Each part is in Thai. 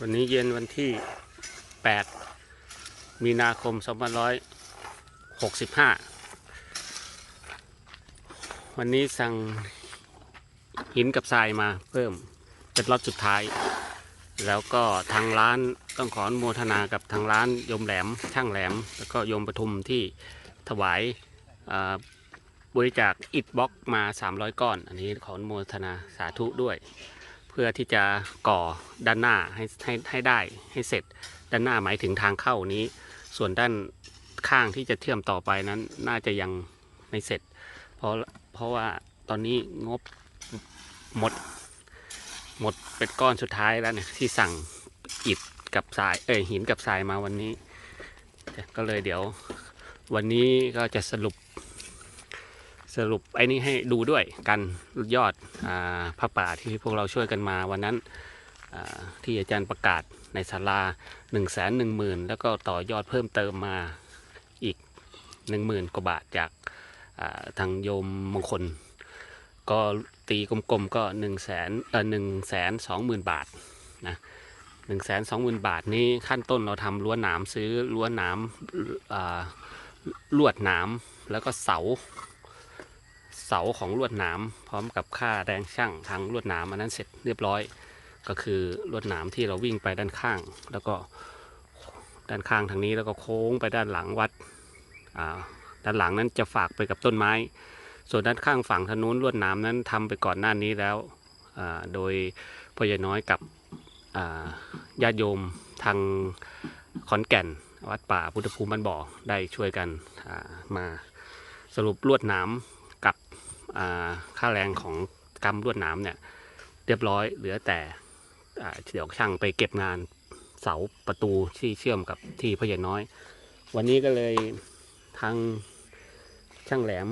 วันนี้เย็นวันที่ 8 มีนาคม 2565 วันนี้สั่งหินกับทรายมาเพิ่มเป็นล็อตสุดท้าย แล้วก็ทางร้านต้องขออนุโมทนากับทางร้านยมแหลมช่างแหลม แล้วก็ยมปทุมที่ถวายาบริจาคอิฐบล็อกมา 300 ก้อน อันนี้ขออนุโมทนาสาธุด้วย เพื่อที่จะก่อด้านหน้าให้ให้ให้ได้ให้เสร็จด้านหน้าหมายถึงทางเข้านี้ ส่วนด้านข้างที่จะเชื่อมต่อไปนั้นน่าจะยังไม่เสร็จ เพราะเพราะว่าตอนนี้งบหมด หมดเป็นก้อนสุดท้ายแล้วเนี่ยที่สั่งอิฐกับทรายเอ้ยหินกับทรายมาวันนี้ ก็เลยเดี๋ยววันนี้ก็จะสรุป สรุปไอ้นี้ให้ดูด้วยกันยอดอาพระป่าที่พวกเราช่วยกันมาวันนั้นที่อาจารย์ประกาศในศาลา1นึ่งแสนหนึ่งหมื่นแล้วก็ต่อยอดเพิ่มเติมมาอีก 1 0,000 กว่าบาทจากทางโยมมงคล ก็ตีกลมๆก็1นึ่งแสนเออหนึ่งแสนสองหมื่นบาทนะหนึ่งแสนสองหมื่นบาทนี้ขั้นต้นเราทำรั้วหนามซื้อรั้วหนามลวดหนามแล้วก็เสา สาของลวดหนามพร้อมกับค่าแรงช่างทางลวดหนามอันนั้นเสร็จเรียบร้อย ก็คือลวดหนามที่เราวิ่งไปด้านข้าง แล้วก็ด้านข้างทางนี้แล้วก็โค้งไปด้านหลังวัดด้านหลังนั้นจะฝากไปกับต้นไม้ ส่วนด้านข้างฝั่งถนนลวดหนามนั้นทำไปก่อนหน้านี้แล้วโดยพ่อใหญ่น้อยกับญาติโยมทางขอนแก่น วัดป่าพุทธภูมิบ้านบ่อได้ช่วยกันมาสรุปลวดหนาม ค่าแรงของกรรมลวดนามเนี่ย เรียบร้อยเหลือแต่เดี๋ยวช่างไปเก็บงานเสาประตูที่เชื่อมกับที่พระใหญ่น้อย วันนี้ก็เลยทางช่างแหลม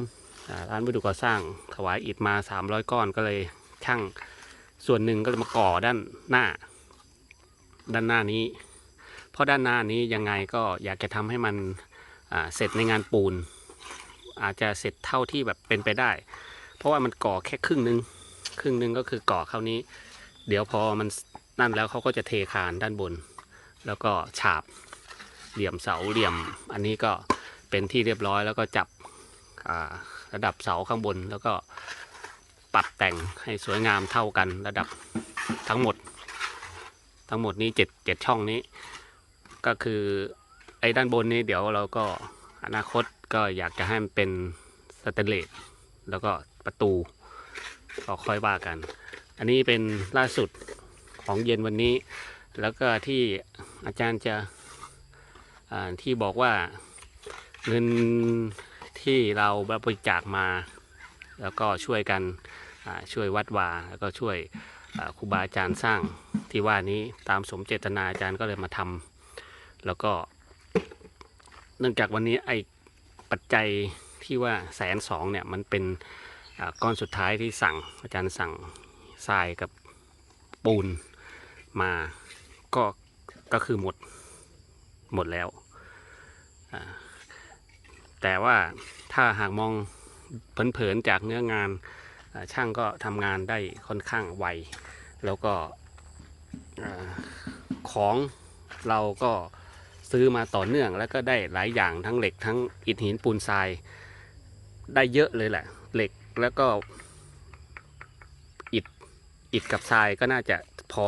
ร้านวัสดุก่อสร้างถวายอิฐมา 300 ก้อนก็เลยช่างส่วนหนึ่งก็มาก่อด้านหน้า ด้านหน้านี้ เพราะด้านหน้านี้ยังไงก็อยากจะทำให้มันเสร็จในงานปูน อาจจะเสร็จเท่าที่แบบเป็นไปได้ เพราะว่ามันก่อแค่ครึ่งหนึง ครึ่งหนึงก็คือก่อเข้านี้ เดี๋ยวพอมันนั่นแล้วเขาก็จะเทคานด้านบน แล้วก็ฉาบเหลี่ยมเสาเหลี่ยม อันนี้ก็เป็นที่เรียบร้อยแล้วก็จับระดับเสาข้างบนแล้วก็ปรับแต่งให้สวยงามเท่ากันระดับทั้งหมด ทั้งหมดนี้เจ็ดเจ็ดช่องนี้ ก็คือไอ้ด้านบนนี้เดี๋ยวเราก็อนาคตก็อยากจะให้มันเป็นสแตนเลสแล้วก็ ประตูก็ค่อยว่ากัน อันนี้เป็นล่าสุดของเย็นวันนี้ แล้วก็ที่อาจารย์จะที่บอกว่าเงินที่เราบริจาคมา แล้วก็ช่วยกันช่วยวัดวาแล้วก็ช่วยครูบาอาจารย์สร้างที่ว่านี้ตามสมเจตนาอาจารย์ก็เลยมาทำแล้วก็ เนื่องจากวันนี้ไอ้ปัจจัยที่ว่าแสนสองเนี่ยมันเป็น ก้อนสุดท้ายที่สั่งอาจารย์สั่งทรายกับปูนมาก็ก็คือหมดหมดแล้ว แต่ว่าถ้าหากมองเผินๆจากเนื้องานช่างก็ทำงานได้ค่อนข้างไว แล้วก็ของเราก็ซื้อมาต่อเนื่องแล้วก็ได้หลายอย่างทั้งเหล็กทั้งอิฐหินปูนทรายได้เยอะเลยแหละ เหล็ก แล้วก็อิฐอิฐกับทรายก็น่าจะพอ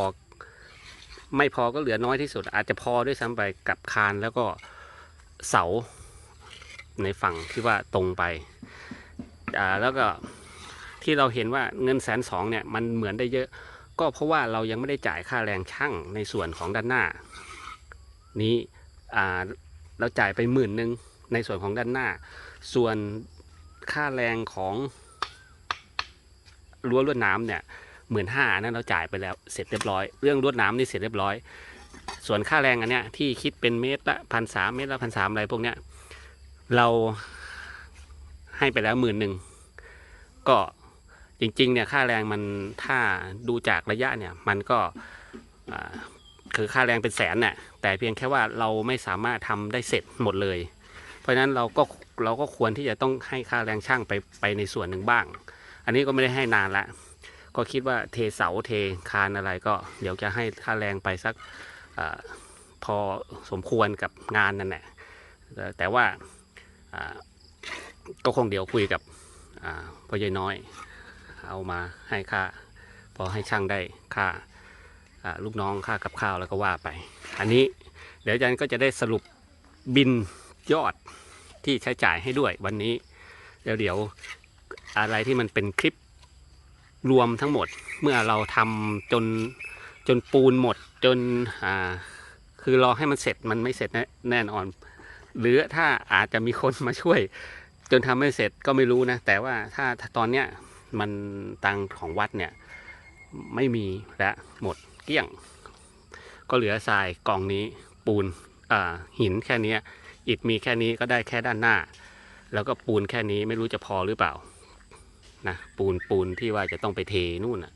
ไม่พอก็เหลือน้อยที่สุด อาจจะพอด้วยซ้ำไปกับคานแล้วก็เสาในฝั่งที่ว่าตรงไปอ่าแล้วก็ที่เราเห็นว่าเงินแสนสองเนี่ยมันเหมือนได้เยอะ ก็เพราะว่าเรายังไม่ได้จ่ายค่าแรงช่างในส่วนของด้านหน้า นี้อ่าเราจ่ายไปหมื่นหนึ่งในส่วนของด้านหน้า ส่วนค่าแรงของ รั้วลวดน้ำเนี่ยหมื่นห้านั้นเราจ่ายไปแล้วเสร็จเรียบร้อย เรื่องลวดน้ำนี่เสร็จเรียบร้อย ส่วนค่าแรงอันเนี้ยที่คิดเป็นเมตรละพันสามเมตรละพันสามอะไรพวกเนี้ยเราให้ไปแล้วหมื่นหนึ่งก็จริงๆเนี่ยค่าแรงมันถ้าดูจากระยะเนี่ยมันก็คือค่าแรงเป็นแสนน่ะแต่เพียงแค่ว่าเราไม่สามารถทำได้เสร็จหมดเลย เพราะฉะนั้นเราก็เราก็ควรที่จะต้องให้ค่าแรงช่างไปไปในส่วนหนึ่งบ้าง อันนี้ก็ไม่ได้ให้นานละ ก็คิดว่าเทเสาเทคานอะไรก็ เดี๋ยวจะให้ค่าแรงไปสักอพอสมควรกับงานนั่นแหละแต่ว่าก็คงเดี๋ยวคุยกับพ่อใหญ่น้อย เอามาให้ค่า พอให้ช่างได้ค่าอ่าลูกน้องค่ากับข้าวแล้วก็ว่าไป อันนี้เดี๋ยวอาจารย์ก็จะได้สรุปบินยอดที่ใช้จ่ายให้ด้วยวันนี้ เดี๋ยวเดี๋ยว อะไรที่มันเป็นคลิปรวมทั้งหมด เมื่อเราทำจนจนปูนหมดจนอ่าคือรอให้มันเสร็จมันไม่เสร็จแน่แน่นอน หรือถ้าอาจจะมีคนมาช่วย จนทำไม่เสร็จก็ไม่รู้นะ แต่ว่าถ้าตอนเนี้ยมันตังของวัดเนี่ยไม่มีและหมดเกลี้ยง ก็เหลือทรายกองนี้ปูนหินแค่นี้อิฐมีแค่นี้ก็ได้แค่ด้านหน้า แล้วก็ปูนแค่นี้ไม่รู้จะพอหรือเปล่า นะปูนปูนที่ว่าจะต้องไปเทนู่นน่ะ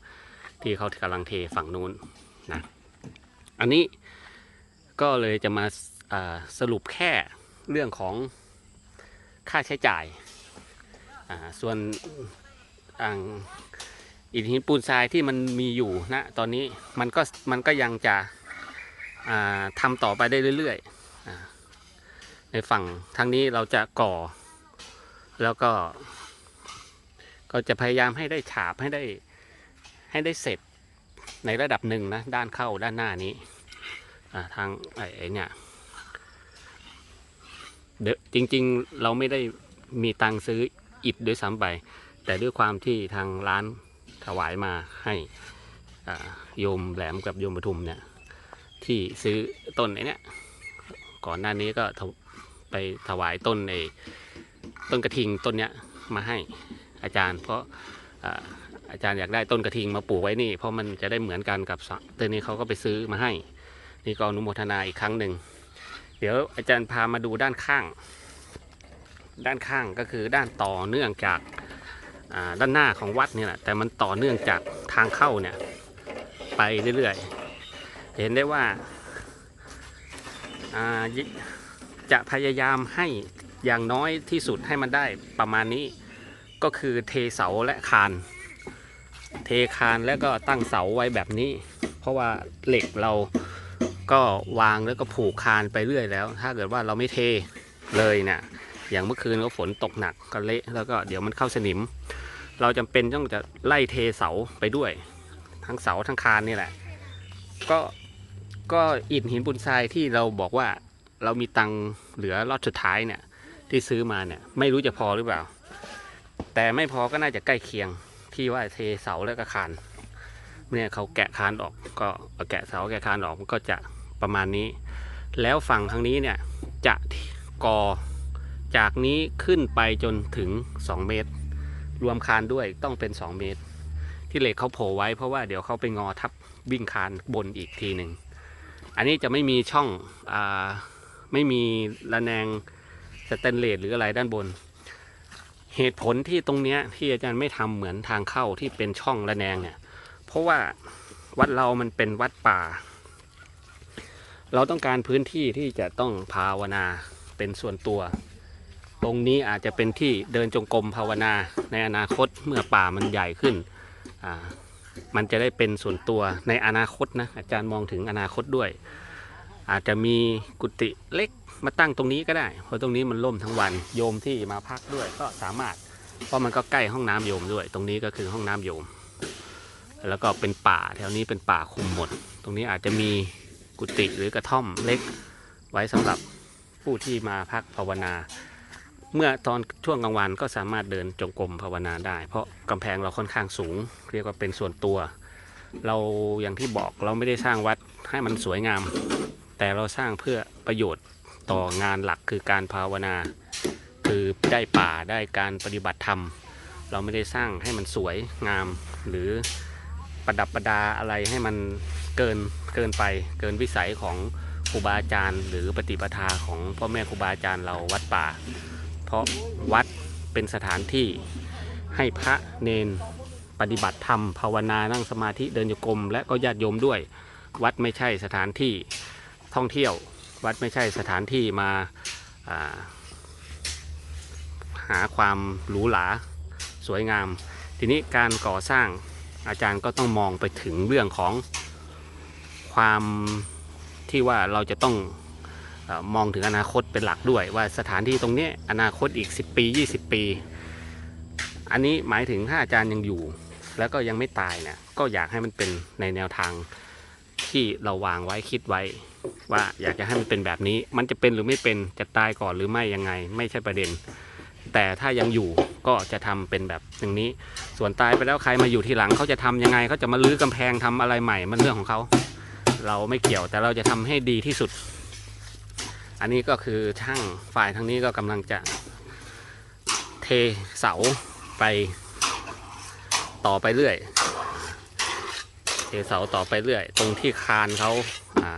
ที่เขากำลังเทฝั่งนู้นนะอันนี้ก็เลยจะมาาสรุปแค่เรื่องของค่าใช้จ่ายาส่วนอ่างอิฐหินปูนทรายที่มันมีอยู่นะตอนนี้มันก็มันก็ยังจะอ่าทำต่อไปได้เรื่อยๆอในฝั่งทางนี้เราจะก่อแล้วก็ ก็จะพยายามให้ได้ฉาบให้ได้ให้ได้เสร็จในระดับหนึ่งนะด้านเข้าด้านหน้านี้ทางไอ้เนี่ยเดจริงๆเราไม่ได้มีตังค์ซื้ออิฐด้วยซ้ำไป แต่ด้วยความที่ทางร้านถวายมาให้โยมแหลมกับโยมปทุมเนี่ยที่ซื้อต้นไอ้เนี่ยก่อนหน้านี้ก็ไปถวายต้นไอ้ต้นกระทิงต้นเนี้ยมาให้ อาจารย์ เพราะอาจารย์อยากได้ต้นกระทิงมาปลูกไว้นี่ เพราะมันจะได้เหมือนกันกับต้นนี้เขาก็ไปซื้อมาให้ นี่ก็อนุโมทนาอีกครั้งหนึ่ง เดี๋ยวอาจารย์พามาดูด้านข้าง ด้านข้างก็คือด้านต่อเนื่องจากาด้านหน้าของวัดเนี่ยแหละแต่มันต่อเนื่องจากทางเข้าเนี่ยไปเรื่อยๆ เห็นได้ว่าาจะพยายามให้อย่างน้อยที่สุดให้มันได้ประมาณนี้ ก็คือเทเสาและคาน เทคานแล้วก็ตั้งเสาไว้แบบนี้ เพราะว่าเหล็กเราก็วางแล้วก็ผูกคานไปเรื่อยแล้ว ถ้าเกิดว่าเราไม่เทเลยเนี่ยอย่างเมื่อคืนก็ฝนตกหนักก็เละแล้วก็เดี๋ยวมันเข้าสนิม เราจำเป็นต้องจะไล่เทเสาไปด้วย ทั้งเสาทั้งคานนี่แหละ ก็ก็อิฐหินปูนทรายที่เราบอกว่าเรามีตังเหลือรอดสุดท้ายเนี่ยที่ซื้อมาเนี่ยไม่รู้จะพอหรือเปล่า แต่ไม่พอก็น่าจะใกล้เคียงที่ว่าเทเสาแล้วก็คานเนี่ยเขาแกะคานออกก็แกะเสาแกะคานออกมันก็จะประมาณนี้ แล้วฝั่งทางนี้เนี่ยจะก่อจากนี้ขึ้นไปจนถึง 2 เมตร รวมคานด้วยต้องเป็น 2 เมตร ที่เหล็กเขาโผล่ไว้เพราะว่าเดี๋ยวเขาไปงอทับวิ่งคานบนอีกทีหนึ่งอันนี้จะไม่มีช่องอไม่มีระแนงสแตนเลสหรืออะไรด้านบน เหตุผลที่ตรงเนี้ยที่อาจารย์ไม่ทำเหมือนทางเข้าที่เป็นช่องระแนงเนี่ย เพราะว่าวัดเรามันเป็นวัดป่า เราต้องการพื้นที่ที่จะต้องภาวนาเป็นส่วนตัว ตรงนี้อาจจะเป็นที่เดินจงกรมภาวนาในอนาคตเมื่อป่ามันใหญ่ขึ้นอ่ามันจะได้เป็นส่วนตัวในอนาคตนะอาจารย์มองถึงอนาคตด้วย อาจจะมีกุฏิเล็ก มาตั้งตรงนี้ก็ได้ เพราะตรงนี้มันร่มทั้งวันโยมที่มาพักด้วยก็สามารถ เพราะมันก็ใกล้ห้องน้ำโยมด้วย ตรงนี้ก็คือห้องน้ำโยม แล้วก็เป็นป่าแถวนี้เป็นป่าคุมหมด ตรงนี้อาจจะมีกุฏิหรือกระท่อมเล็กไว้สำหรับผู้ที่มาพักภาวนาเมื่อตอนช่วงกลางวันก็สามารถเดินจงกรมภาวนาได้ เพราะกำแพงเราค่อนข้างสูง เรียกว่าเป็นส่วนตัว เราอย่างที่บอกเราไม่ได้สร้างวัดให้มันสวยงาม แต่เราสร้างเพื่อประโยชน์ ต่องานหลักคือการภาวนา คือได้ป่าได้การปฏิบัติธรรม เราไม่ได้สร้างให้มันสวยงาม หรือประดับประดาอะไรให้มันเกินเกินไป เกินวิสัยของครูบาอาจารย์ หรือปฏิปทาของพ่อแม่ครูบาอาจารย์เราวัดป่า เพราะวัดเป็นสถานที่ให้พระเนนปฏิบัติธรรมภาวนานั่งสมาธิเดินโยกมและก็ญาติโยมด้วย วัดไม่ใช่สถานที่ท่องเที่ยว วัดไม่ใช่สถานที่มาาหาความหรูหราสวยงาม ทีนี้การก่อสร้างอาจารย์ก็ต้องมองไปถึงเรื่องของความที่ว่าเราจะต้องอมองถึงอนาคตเป็นหลักด้วย ว่าสถานที่ตรงนี้อนาคตอีก 10 ปี 20 ปี อันนี้หมายถึงถ้าอาจารย์ยังอยู่ แล้วก็ยังไม่ตายเนี่ยก็อยากให้มันเป็นในแนวทาง ที่เราวางไว้คิดไว้ ว่าอยากจะให้มันเป็นแบบนี้ มันจะเป็นหรือไม่เป็นจะตายก่อนหรือไม่ยังไง ไม่ใช่ประเด็น แต่ถ้ายังอยู่ก็จะทำเป็นแบบอย่างนี้ ส่วนตายไปแล้วใครมาอยู่ทีหลังเขาจะทำยังไงเขาจะมาลื้อกำแพงทำอะไรใหม่มันเรื่องของเขาเราไม่เกี่ยวแต่เราจะทำให้ดีที่สุด อันนี้ก็คือช่างฝ่ายทางนี้ก็กำลังจะเทเสาไปต่อไปเรื่อย เทเสาต่อไปเรื่อย ตรงที่คานเขาอ่า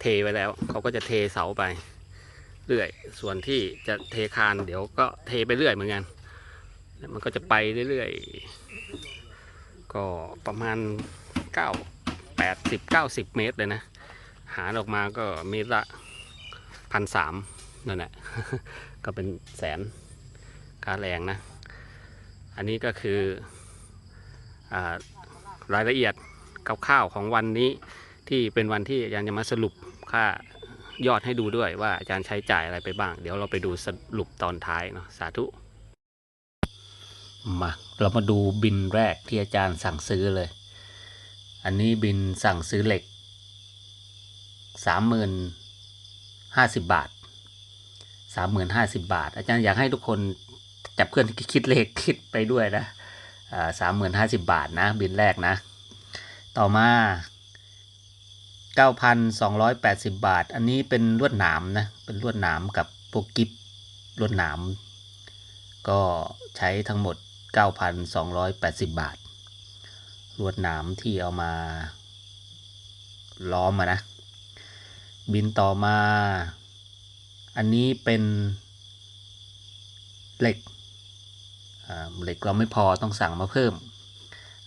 เทไว้แล้วเขาก็จะเทเสาไปเรื่อย ส่วนที่จะเทคานเดี๋ยวก็เทไปเรื่อยเหมือนกันแล้วมันก็จะไปเรื่อยๆ ก็ประมาณเก้าแปดสิบเก้าสิบเมตรเลยนะ หารออกมาก็เมตรละพันสามนั่นแหละ ก็เป็นแสนค่าแรงนะ อันนี้ก็คืออา รายละเอียดคร่าวๆของวันนี้ ที่เป็นวันที่อาจารย์จะมาสรุปค่ายอดให้ดูด้วยว่าอาจารย์ใช้จ่ายอะไรไปบ้าง เดี๋ยวเราไปดูสรุปตอนท้ายเนาะสาธุมาเรามาดูบินแรกที่อาจารย์สั่งซื้อเลย อันนี้บินสั่งซื้อเหล็กสามหมื่นห้าสิบบาทสามหมื่นห้าสิบบาท อาจารย์อยากให้ทุกคนจับเพื่อนคิดเลขคิดไปด้วยนะ สามหมื่นห้าสิบบาทนะบินแรกนะ ต่อมา 9,280 บาท อันนี้เป็นลวดหนามนะ เป็นลวดหนามกับพวกกิฟลวดหนาม ก็ใช้ทั้งหมด 9,280 บาท ลวดหนามที่เอามาล้อมมานะ บินต่อมา อันนี้เป็นเหล็ก เหล็กเราไม่พอต้องสั่งมาเพิ่ม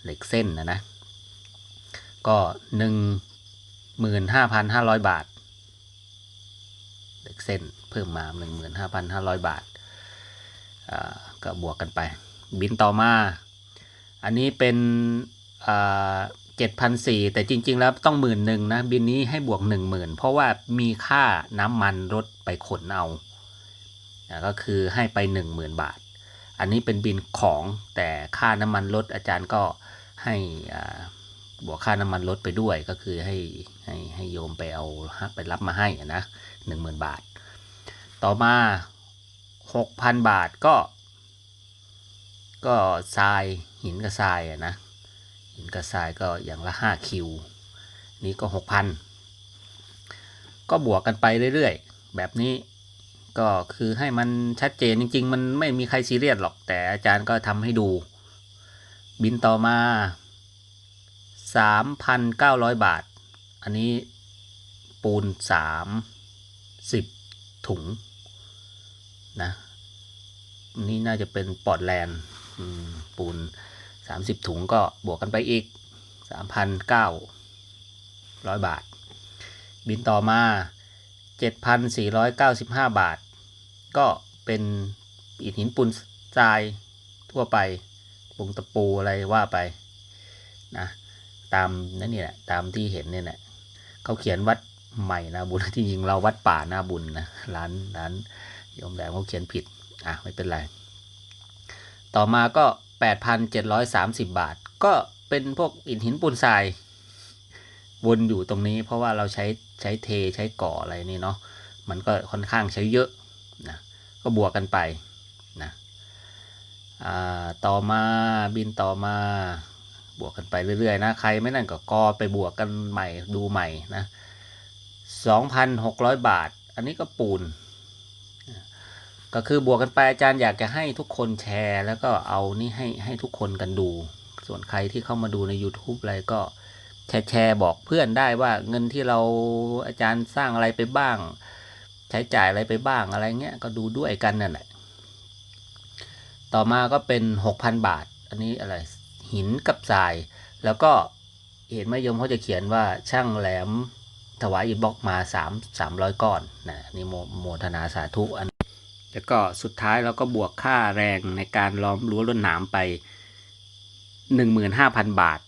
เหล็กเส้นนะนะ ก็หนึ่งหมื่นห้าพันห้าร้อยบาท เหล็กเส้นเพิ่มมาหนึ่งหมื่นห้าพันห้าร้อยบาทก็บวกกันไป บินต่อมา อันนี้เป็นเจ็ดพันสี่แต่จริง ๆ แล้วต้องหมื่นหนึ่งนะ บินนี้ให้บวกหนึ่งหมื่นเพราะว่ามีค่าน้ำมันรถไปขนเอา ก็คือให้ไปหนึ่งหมื่นบาท อันนี้เป็นบินของแต่ค่าน้ำมันรถอาจารย์ก็ให้บวกค่าน้ำมันลดไปด้วยก็คือให้ให้ให้โยมไปเอาไปรับมาให้ะนะหนึ่งหมื่นบาท ต่อมาหกพันบาทก็ ก็ทรายหินกับทรายอะนะหินกับทรายก็อย่างละห้าคิว นี่ก็หกพันก็บวกกันไปเรื่อยๆ แบบนี้ ก็คือให้มันชัดเจนจริง ๆ มันไม่มีใครซีเรียสหรอกแต่อาจารย์ก็ทำให้ดู บินต่อมา 3,900 บาท อันนี้ปูน30ถุงนะนี่น่าจะเป็นปอร์ตแลนด์ปูน 30 ถุงก็บวกกันไปอีก 3,900 บาท บินต่อมา 7,495 บาท ก็เป็นอิฐหินปูนทรายทั่วไปปุงตะปูอะไรว่าไปนะตามนั่นนี่แหละตามที่เห็นเนี่ยแหละเขาเขียนวัดใหม่นะบุญที่จริงเราวัดป่านาบุญนะร้านร้านโยมแหลมเขาเขียนผิดอะไม่เป็นไร ต่อมาก็ 8,730 บาท ก็เป็นพวกอิฐหินปูนทรายวนอยู่ตรงนี้เพราะว่าเราใช้ ใช้เทใช้ก่ออะไรนี่เนาะมันก็ค่อนข้างใช้เยอะนะก็บวกกันไปนะต่อมาบินต่อมาบวกกันไปเรื่อยๆนะใครไม่นั่นก็กอไปบวกกันใหม่ดูใหม่นะ2,600 บาท อันนี้ก็ปูน ก็คือบวกกันไปอาจารย์อยากจะให้ทุกคนแชร์ แล้วก็เอานี่ให้ให้ทุกคนกันดู ส่วนใครที่เข้ามาดูใน YouTube อะไรก็ แชร์บอกเพื่อนได้ว่าเงินที่เราอาจารย์สร้างอะไรไปบ้าง ใช้จ่ายอะไรไปบ้างอะไรเงี้ยก็ดูด้วยกันนั่นแหละต่อมาก็เป็น6,000บาท อันนี้อะไรหินกับทราย แล้วก็เห็นไหมโยมเขาจะเขียนว่าช่างแหลมถวายอิฐบล็อกมา3 300ก้อนนะนี่โมโมทนาสาธุอันแล้วก็สุดท้ายเราก็บวกค่าแรงในการล้อมรั้วลวดหนามไป15,000บาท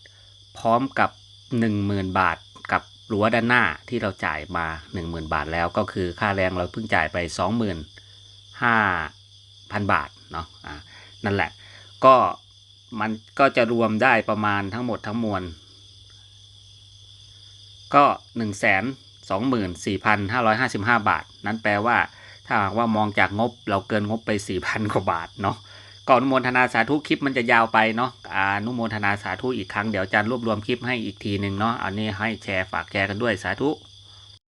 พร้อมกับ 10,000 บาทกับรั้วด้านหน้าที่เราจ่ายมา 10,000 บาทแล้วก็คือค่าแรงเราเพิ่งจ่ายไป 25,000 บาทเนาะอ่านั่นแหละ ก็มันก็จะรวมได้ประมาณทั้งหมดทั้งมวล ก็1นึ่งแสนสองหมื่นสี่พันห้าร้อยห้าสิบห้าบาท นั้นแปลว่า ถ้าหากว่ามองจากงบเราเกินงบไปสี่พันกว่าบาทเนาะ ก่อนนุโมทนาสาธุคลิปมันจะยาวไปเนาะอาอนุโมทนาสาธุอีกครั้งเดี๋ยวอาจารย์รวบรวมคลิปให้อีกทีหนึ่งเนาะอันนี้ให้แชร์ฝากแชร์กันด้วยสาธุ